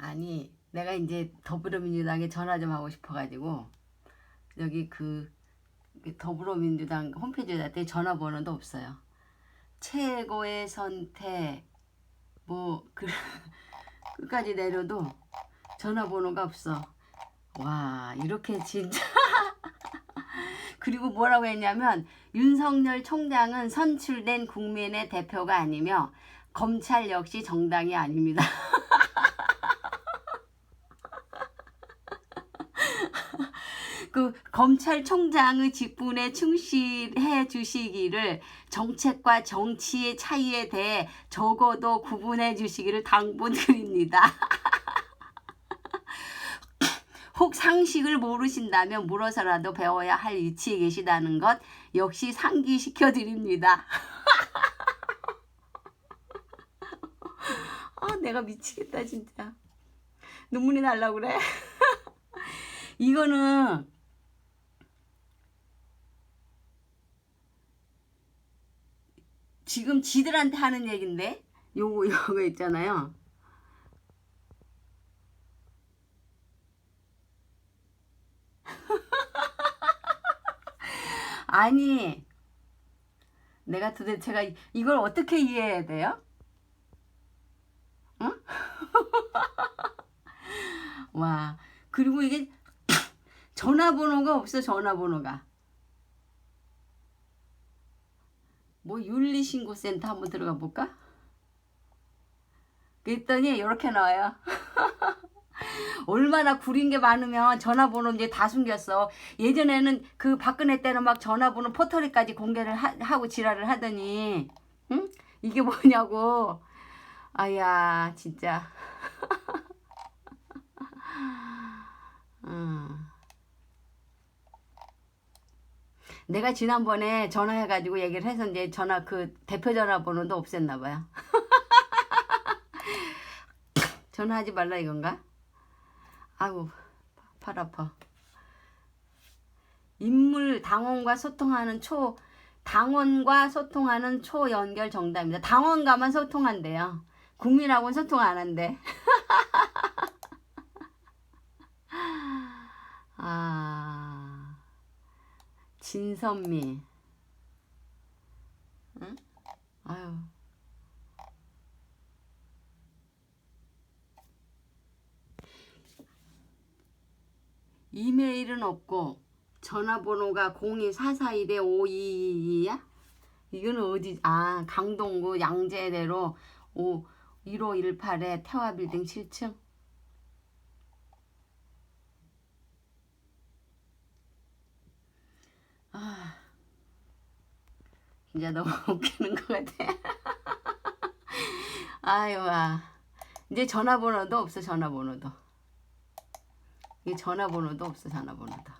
아니 내가 이제 더불어민주당에 전화 좀 하고 싶어가지고 여기 그, 그 더불어민주당 홈페이지에 놨더니 전화번호도 없어요. 최고의 선택 뭐 그, 끝까지 내려도 전화번호가 없어. 와 이렇게 진짜 그리고 뭐라고 했냐면 윤석열 총장은 선출된 국민의 대표가 아니며 검찰 역시 정당이 아닙니다. 그 검찰총장의 직분에 충실해 주시기를 정책과 정치의 차이에 대해 적어도 구분해 주시기를 당부드립니다. 혹 상식을 모르신다면 물어서라도 배워야 할 위치에 계시다는 것 역시 상기시켜 드립니다. 아, 내가 미치겠다 진짜. 눈물이 날라 그래. 이거는 지금 지들한테 하는 얘긴데 요거 요거 있잖아요. 아니 내가 도대체가 이- 이걸 어떻게 이해해야 돼요? 응? 와 그리고 이게 전화번호가 없어 전화번호가 뭐 윤리신고센터 한번 들어가 볼까? 그랬더니 이렇게 나와요. 얼마나 구린 게 많으면 전화번호 이제 다 숨겼어. 예전에는 그 박근혜 때는 막 전화번호 포털리까지 공개를 하, 고 지랄을 하더니, 응? 이게 뭐냐고. 아야, 진짜. 내가 지난번에 전화해가지고 얘기를 해서 이제 전화 그 대표 전화번호도 없앴나 봐요. 전화하지 말라 이건가? 아이고 팔 아파. 인물 당원과 소통하는 초 당원과 소통하는 초연결 정답입니다. 당원과만 소통한대요. 국민하고는 소통 안 한대. 진선미. 응? 아유. 이메일은 없고 전화번호가 02441에 5222야? 이거는 어디 아 강동구 양재대로 5 1518에 태화빌딩 7층 진짜 너무 웃기는 것 같아. 아유 와. 이제 전화번호도 없어 전화번호도. 이 전화번호도 없어 전화번호도